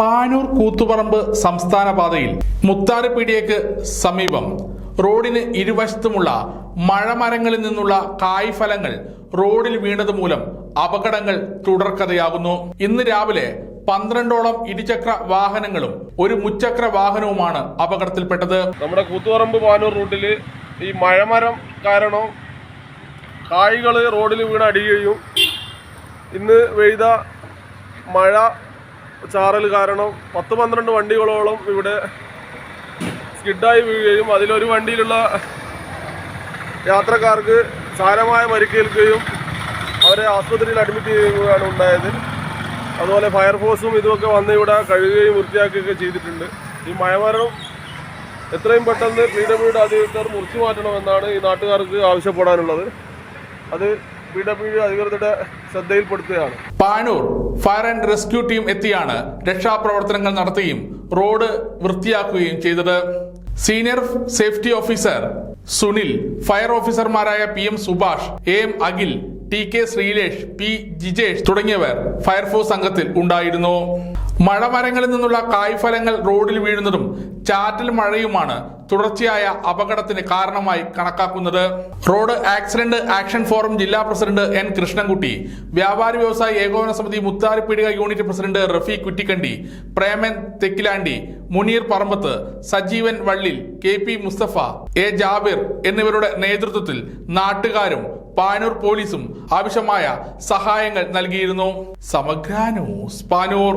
പാനൂർ കൂത്തുപറമ്പ് സംസ്ഥാന പാതയിൽ മുത്താരപ്പീടിയക്ക് സമീപം. റോഡിന് ഇരുവശത്തുമുള്ള മഴമരങ്ങളിൽ നിന്നുള്ള കായ്ഫലങ്ങൾ റോഡിൽ വീണത് മൂലം അപകടങ്ങൾ തുടർക്കഥയാകുന്നു. ഇന്ന് രാവിലെ പന്ത്രണ്ടോളം ഇരുചക്ര വാഹനങ്ങളും ഒരു മുച്ചക്ര വാഹനവുമാണ് അപകടത്തിൽപ്പെട്ടത്. നമ്മുടെ കൂത്തുപറമ്പ് പാനൂർ റൂട്ടിൽ ഈ മഴമരം കാരണം കായ്കൾ റോഡിൽ വീണ് അടിയുകയും ഇന്ന് പെയ്ത മഴ ചാറൽ കാരണം പത്ത് പന്ത്രണ്ട് വണ്ടികളോളം ഇവിടെ സ്കിഡായി വീഴുകയും അതിലൊരു വണ്ടിയിലുള്ള യാത്രക്കാർക്ക് സാരമായ പരിക്കേൽക്കുകയും അവരെ ആശുപത്രിയിൽ അഡ്മിറ്റ് ചെയ്യുകയാണ് ഉണ്ടായത്. അതുപോലെ ഫയർഫോഴ്സും ഇതുമൊക്കെ വന്ന് ഇവിടെ കഴുകുകയും വൃത്തിയാക്കുകയൊക്കെ ചെയ്തിട്ടുണ്ട്. ഈ മഴമരണം എത്രയും പെട്ടെന്ന് പി ഡബ്ല്യുടെ അധികൃതർ മുറിച്ചു മാറ്റണമെന്നാണ് ഈ നാട്ടുകാർക്ക് ആവശ്യപ്പെടാനുള്ളത്. അത് പി ഡബ്ല്യു അധികൃതരുടെ ശ്രദ്ധയിൽപ്പെടുത്തുകയാണ്. Panoor fire and rescue team എത്തിയാണ് രക്ഷാപ്രവർത്തനങ്ങൾ നടത്തുകയും റോഡ് വൃത്തിയാക്കുകയും ചെയ്തത്. Senior safety officer Sunil fire ഓഫീസർമാരായ P M Subhash A M Akhil T K Sreelesh P Jijesh തുടങ്ങിയവർ ഫയർഫോഴ്സ് സംഘത്തിൽ ഉണ്ടായിരുന്നു. മഴമരങ്ങളിൽ നിന്നുള്ള കായ്ഫലങ്ങൾ റോഡിൽ വീഴുന്നതും ചാറ്റൽ മഴയുമാണ് തുടർച്ചയായ അപകടത്തിന് കാരണമായി കണക്കാക്കുന്നത്. റോഡ് ആക്സിഡന്റ് ആക്ഷൻ ഫോറം ജില്ലാ പ്രസിഡന്റ് എൻ കൃഷ്ണൻകുട്ടി വ്യാപാരി വ്യവസായി ഏകോപന സമിതി Mutharipeedika unit president Rafi Kuttikandi Preman Thekkilandi Muneer Parambath Sajeevan Vallil K P Musthafa A Jabir എന്നിവരുടെ നേതൃത്വത്തിൽ നാട്ടുകാരും പാനൂർ പോലീസും ആവശ്യമായ സഹായങ്ങൾ നൽകിയിരുന്നു. സമഗ്ര ന്യൂസ് പാനൂർ.